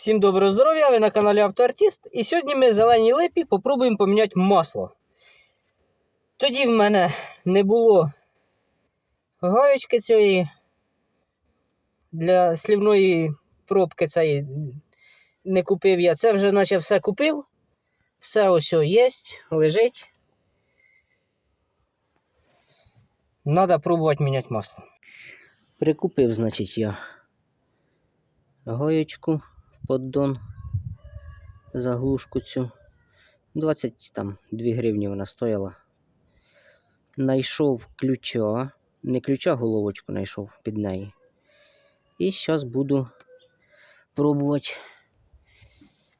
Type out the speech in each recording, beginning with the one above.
Всім доброго здоров'я! Ви на каналі Автоартіст. І сьогодні ми зеленій липі попробуємо поміняти масло. Тоді в мене не було гаєчки цієї для слівної пробки цієї не купив я. Це вже наче все купив. Все ось є, лежить. Надо пробувати міняти масло. Прикупив, значить, я гаєчку поддон заглушку цю. 20 там 2 гривні вона стояла. Найшов ключа, не ключа, головочку знайшов під неї. І зараз буду пробувати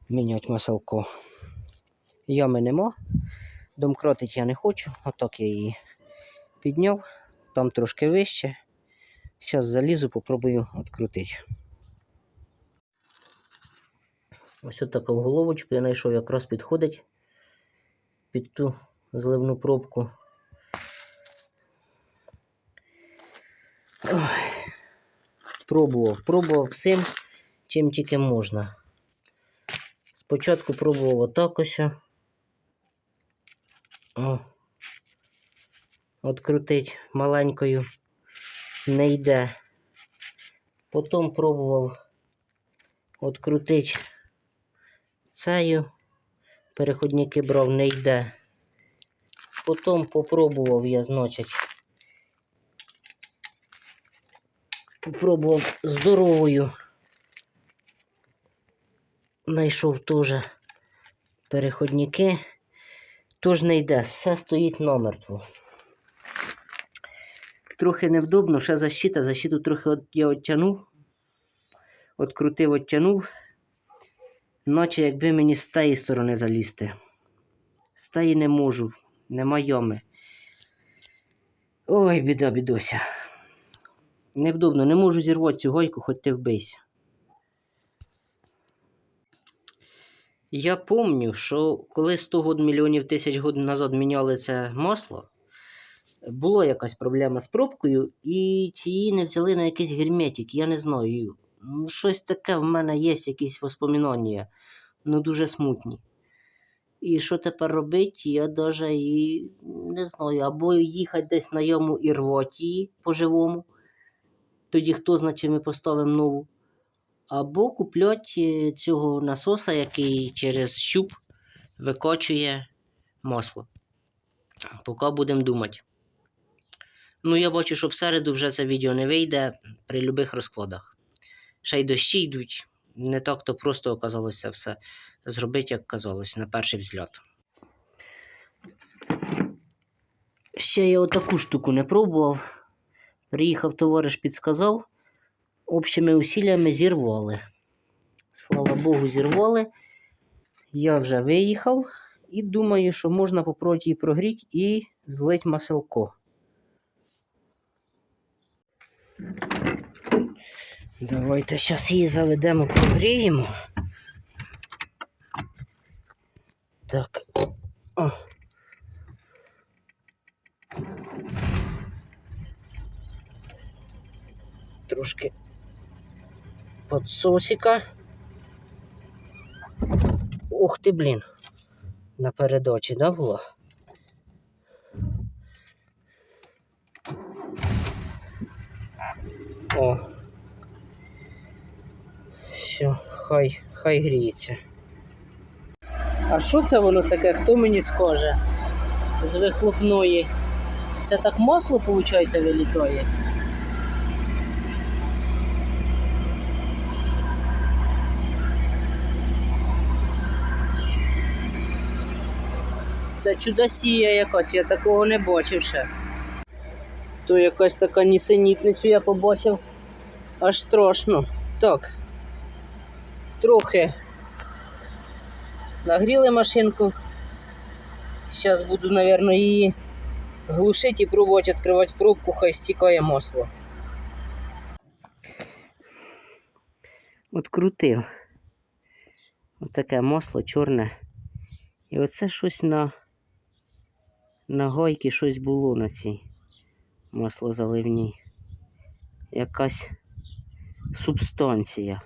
міняти маселко. Ями нема. Домкротить я не хочу, отак я її підняв, там трошки вище. Зараз залізу, попробую відкрутити. Ось от таку головочку я знайшов, якраз підходить під ту зливну пробку. Ой. Пробував, пробував всім, чим тільки можна. Спочатку пробував отак ось. О. Открутить маленькою не йде. Потім пробував открутити цею. Переходники брав не йде. Потім попробував я, значить. Попробував здоровою. Знайшов теж переходники. Тож не йде, все стоїть намертво. Трохи невдобно, ще защита. Защиту трохи от, я оттянув. Открутив, оттянув. Наче якби мені з тієї сторони залізти. З тієї не можу, нема ями. Ой, біда, бідося. Невдобно, не можу зірвати цю гойку, хоч ти вбийся. Я пам'ятаю, що коли 100 год мільйонів тисяч годин назад міняли це масло, була якась проблема з пробкою, і її не взяли на якийсь герметик, я не знаю. Щось таке в мене є, якісь воспоминання, ну дуже смутні. І що тепер робити, я навіть і не знаю. Або їхати десь на яму і рвати по-живому. Тоді хто знає, чи ми поставимо нову. Або купляти цього насоса, який через щуп викочує масло. Поки будемо думати. Ну, я бачу, що в середу вже це відео не вийде при будь-яких розкладах. Ще й дощі йдуть. Не так то просто оказалося все зробити, як казалось, на перший взгляд. Ще я отаку штуку не пробував. Приїхав товариш, підсказав. Общими усиллями зірвали. Слава Богу, зірвали. Я вже виїхав і думаю, що можна попробувати її прогріти і злить маселко. Давайте зараз її заведемо, прогріємо. Так. О. Трошки подсосика. Ух ти, блін. Напередочі, да, було? О. Все, хай, хай гріється. А що це воно таке? Хто мені скаже? З вихлопної. Це так масло, виходить, вилітає? Це чудосія якась, я такого не бачив ще. То якась така нісенітницю я побачив. Аж страшно. Так. Трохи нагріли машинку. Зараз буду, мабуть, її глушити і пробувати відкривати пробку, хай стікає масло. От крутив. Отаке масло чорне. І оце щось на, на гайки щось було на цій маслозаливній. Якась субстанція.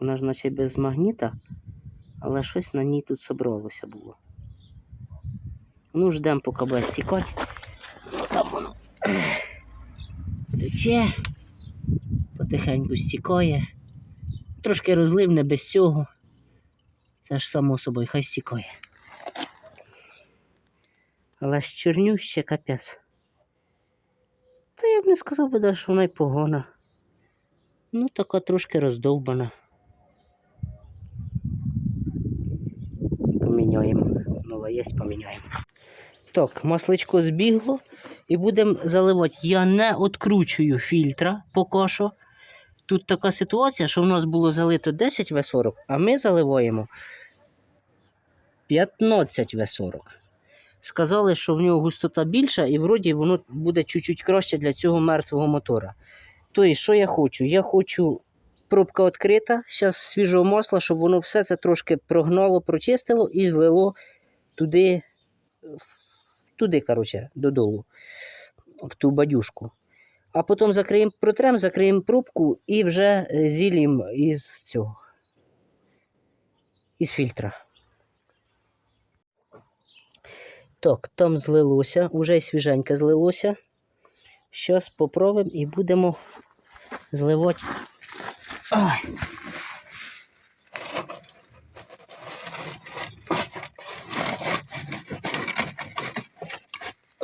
Вона ж наче без магніта, але щось на ній тут собралося було. Ну, ждемо, поки буде стікати. Там воно тече, потихеньку стікає. Трошки розлив не без цього. Це ж само собою, хай стікає. Але ж чорнюще капець. Та я б не сказав би, що вона й погона. Ну, така трошки роздовбана. Поміняємо. Є, поміняємо. Так, масличко збігло і будемо заливати. Я не відкручую фільтра поки що. Тут така ситуація, що в нас було залито 10 В40, а ми заливаємо 15 В40. Сказали, що в нього густота більша, і вроді воно буде чуть-чуть краще для цього мертвого мотора. Тобто, що я хочу? Я хочу пробка відкрита, зараз свіжого масла, щоб воно все це трошки прогнало, прочистило і злило туди, туди, коротше, додолу, в ту бадюшку. А потім закриємо, протрем, закриємо пробку і вже е, зілім із цього. Із фільтра. Так, там злилося, уже й свіженьке злилося. Зараз попробуємо і будемо зливати. Ой.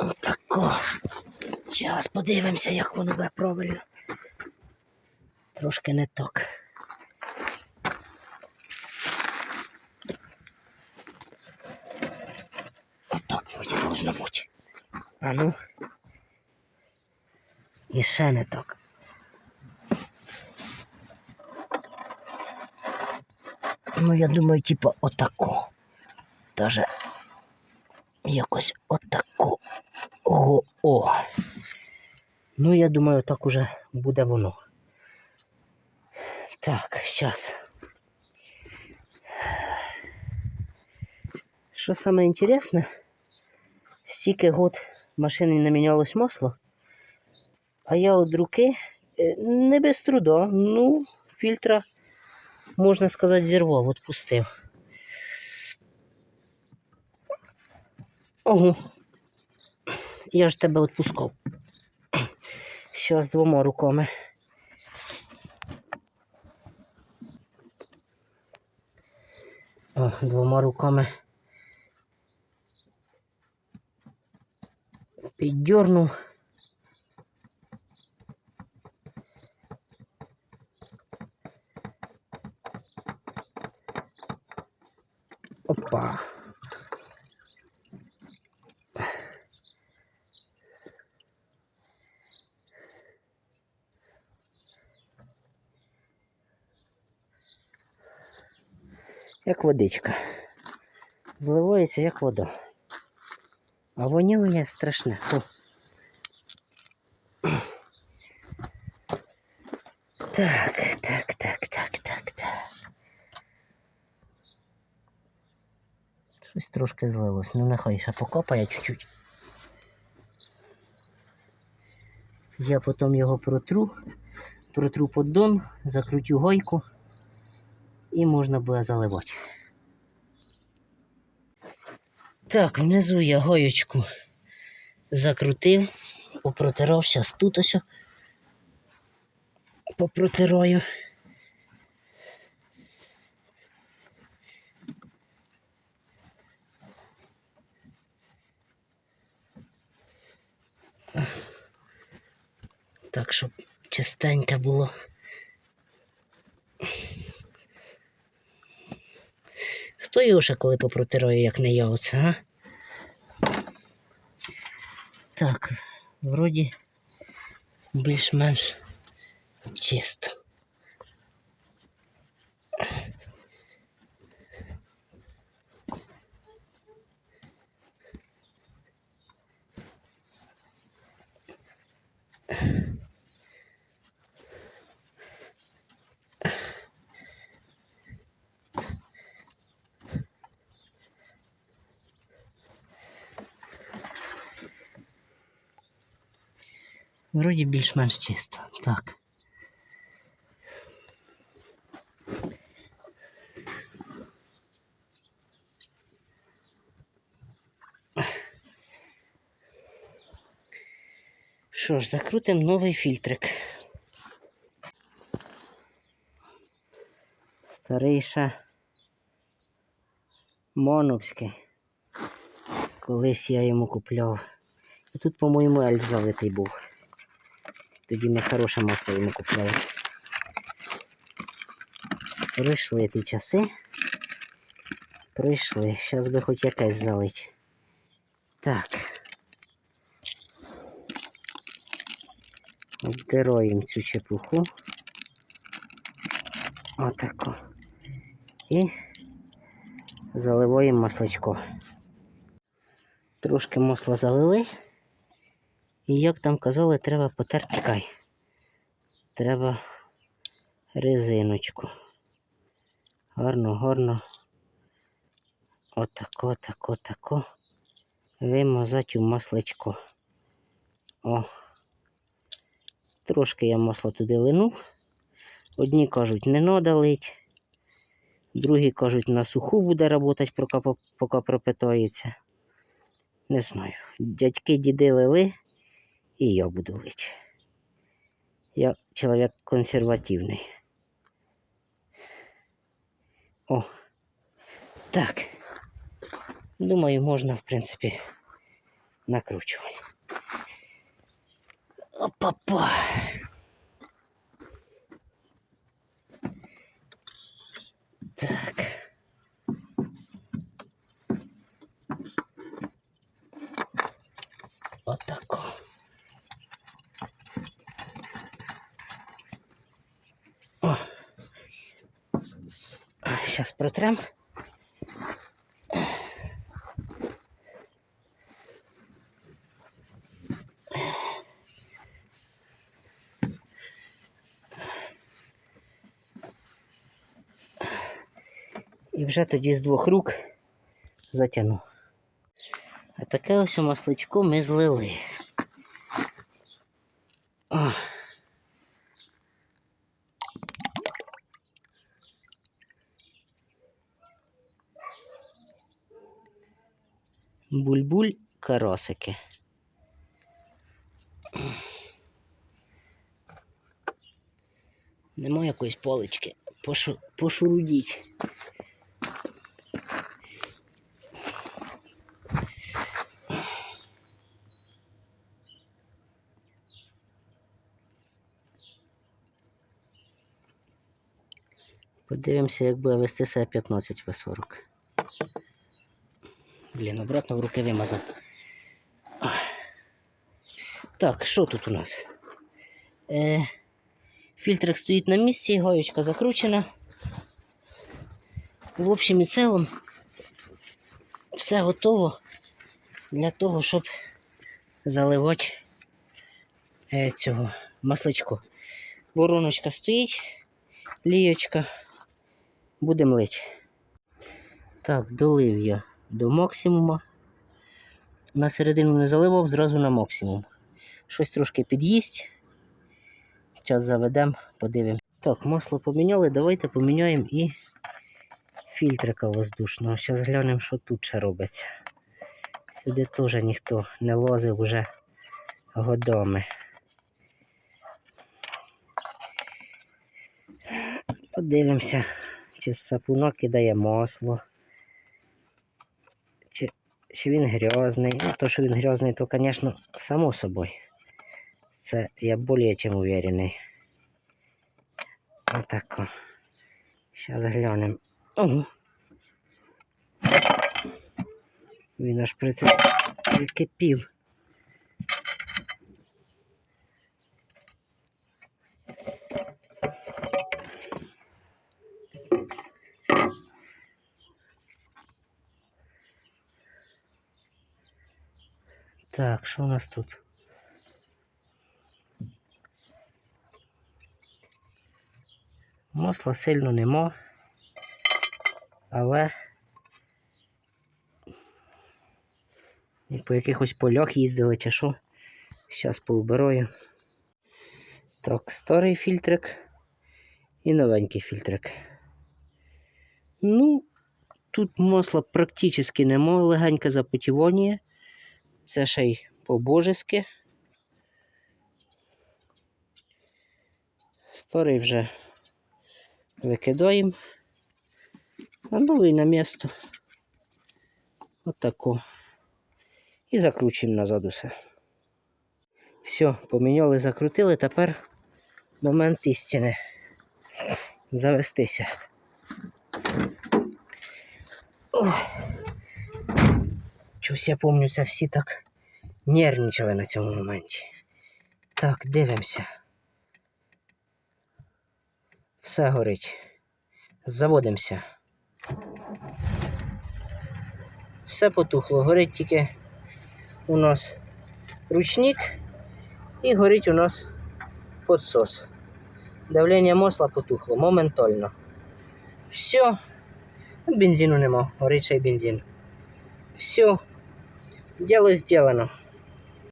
Отако. Зараз подивимося, як воно буде правильно. Трошки не так. Отак вроді должно бути. А ну. І ще не так. Ну, я думаю, типа отако. Даже якось отако. О, о. Ну, я думаю, так уже буде воно. Так, зараз. Що саме інтересне, стільки год машини не мінялось масло, а я від руки е, не без труда, ну, фільтра, можна сказати, зірвав, відпустив. Ого. Я ж тебе відпускав. Що з двома руками. О, двома руками. Піддернув. Опа. Як водичка. Зливається як вода. А воняє страшне. Фу. Так, так, так, так, так, так. Щось трошки злилось. Ну нехай ще покопає чуть-чуть. Я потім його протру, протру поддон, закрутю гайку і можна буде заливати. Так, внизу я гаєчку закрутив, попротирав, зараз тут ось попротираю. Так, щоб чистенько було. Хто його ще коли попротирає, як не я оце, а? Так, вроді більш-менш чисто. Вроді більш-менш чисто. Так. Що ж, закрутимо новий фільтрик. Старийша. ще Моновський. Колись я йому купляв. І тут, по-моєму, ельф залитий був. Тоді ми хороше масло йому купляли. Пройшли ті часи. Пройшли. Зараз би хоч якесь залить. Так. Обдираємо цю чепуху. Отако. І заливаємо масличко. Трошки масла залили. І як там казали, треба потерти кай. Треба резиночку. Гарно, гарно. Отако, тако, тако. Вимазати у масличко. О. Трошки я масло туди линув. Одні кажуть, не надо лить. Другі кажуть, на суху буде працювати, поки пропитається. Не знаю. Дядьки діди лили, і я буду лить. Я чоловік консервативний. О. Так. Думаю, можна, в принципі, накручувати. Опа-па. Так. Отако. О. Сейчас протрем. І вже тоді з двох рук затягну. А таке ось масличко ми злили. О. Буль-буль карасики. Нема якоїсь палички. Пошу, пошурудіть. Подивимося, як буде вести себе 15 В40. Блін, обратно в руки вимазав. Так, що тут у нас? Е, фільтрик стоїть на місці, гаючка закручена. В общем і цілому все готово для того, щоб заливати е, цього масличко. Вороночка стоїть, лієчка. Будемо лити. Так, долив я до максимума. На середину не заливав, зразу на максимум. Щось трошки під'їсть. Зараз заведемо, подивимо. Так, масло поміняли, давайте поміняємо і фільтрика воздушного. Зараз глянемо, що тут ще робиться. Сюди теж ніхто не лазив вже годами. Подивимося, чи з сапуна кидає масло. Чи, він грязний. Ну, то, що він грязний, то, звісно, само собою. Це я більше чим уверений. Отако. Зараз глянемо. Ого. Він аж прикипів. Так, що у нас тут? Масла сильно нема, але по якихось полях їздили чи що. Зараз поубираю. Так, старий фільтрик і новенький фільтрик. Ну, тут масла практично нема, легеньке запотівання. Це ще й по-божески. Старий вже викидаємо. А ну, новий на місто. Отако. От І закручуємо назад усе. Все, поміняли, закрутили, тепер момент істини. Завестися. Ой. Чогось я пам'ятаю, це всі так нервничали на цьому моменті. Так, дивимося. Все горить. Заводимося. Все потухло. Горить тільки у нас ручник і горить у нас подсос. Давлення масла потухло моментально. Все. Бензину нема, горить ще й бензин. Все. Діло зроблено.